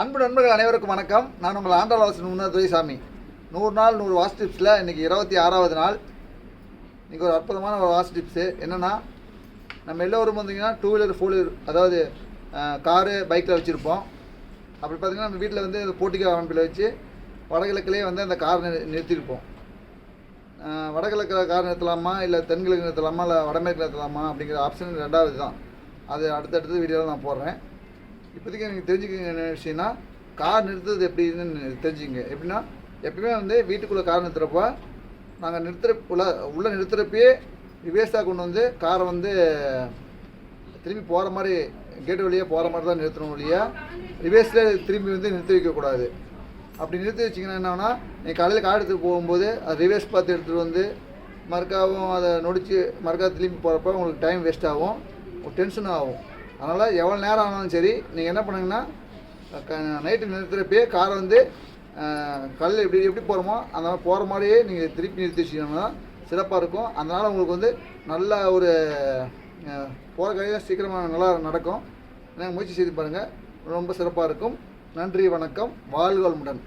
அன்பு நண்பர்கள் அனைவருக்கும் வணக்கம். நான் உங்கள் ஆண்டாள் வாசன் முன்னாள் துரைசாமி. நூறு நாள் நூறு வாஸ் டிப்ஸில் இன்றைக்கி இருபத்தி ஆறாவது நாள். இன்றைக்கி ஒரு அற்புதமான ஒரு வாஸ் டிப்ஸு. என்னென்னா நம்ம எல்லோரும் வந்தீங்கன்னா டூ வீலர் ஃபோர் வீலர் அதாவது காரு பைக்கில் வச்சுருப்போம். அப்படி பார்த்தீங்கன்னா நம்ம வீட்டில் வந்து இந்த போட்டிக்கு அமைப்பில் வச்சு வடகிழக்கிலே வந்து அந்த கார் நி நிறுத்தியிருப்போம் வடகிழக்கில் கார் நிறுத்தலாமா இல்லை தென்கிழக்கு நிறுத்தலாமா இல்லை வடமேற்கு நிறுத்தலாமா அப்படிங்கிற ஆப்ஷன் ரெண்டாவது தான். அது அடுத்தடுத்து வீடியோவில் நான் போடுறேன். இப்போதைக்கு நீங்கள் தெரிஞ்சுக்க என்ன விஷயம்னா கார் நிறுத்துறது எப்படின்னு தெரிஞ்சுங்க எப்படின்னா எப்பயுமே வந்து வீட்டுக்குள்ளே கார் நிறுத்துறப்ப நாங்கள் நிறுத்துற உள்ள உள்ளே நிறுத்துறப்பயே ரிவேர்ஸாக கொண்டு வந்து காரை வந்து திரும்பி போகிற மாதிரி கேட்டு வழியாக போகிற மாதிரி தான் நிறுத்தணும் இல்லையா ரிவேர்ஸில் திரும்பி வந்து நிறுத்தி வைக்கக்கூடாது அப்படி நிறுத்தி வச்சிங்கன்னா என்னன்னா நீங்கள் காலையில் கார் எடுத்துகிட்டு போகும்போது அது ரிவேர்ஸ் பார்த்து எடுத்துகிட்டு வந்து மறுக்காவும் அதை நொடிச்சு மறுக்கா திரும்பி போகிறப்ப உங்களுக்கு டைம் வேஸ்ட் ஆகும். ஒரு டென்ஷனும் ஆகும். அதனால் எவ்வளோ நேரம் ஆனாலும் சரி நீங்கள் என்ன பண்ணுங்கன்னா நைட்டு நிறுத்துறப்பயே காரை வந்து கல் எப்படி எப்படி போகிறோமோ அந்த மாதிரி போகிற மாதிரியே நீங்கள் திருப்பி நிறுத்தி வச்சிங்கன்னா சிறப்பாக இருக்கும். அதனால் உங்களுக்கு வந்து நல்ல ஒரு போகிற கையில் சீக்கிரமாக நல்லா நடக்கும். எனக்கு முயற்சி செய்து பாருங்கள் ரொம்ப சிறப்பாக இருக்கும். நன்றி வணக்கம். வாழ்க முடன்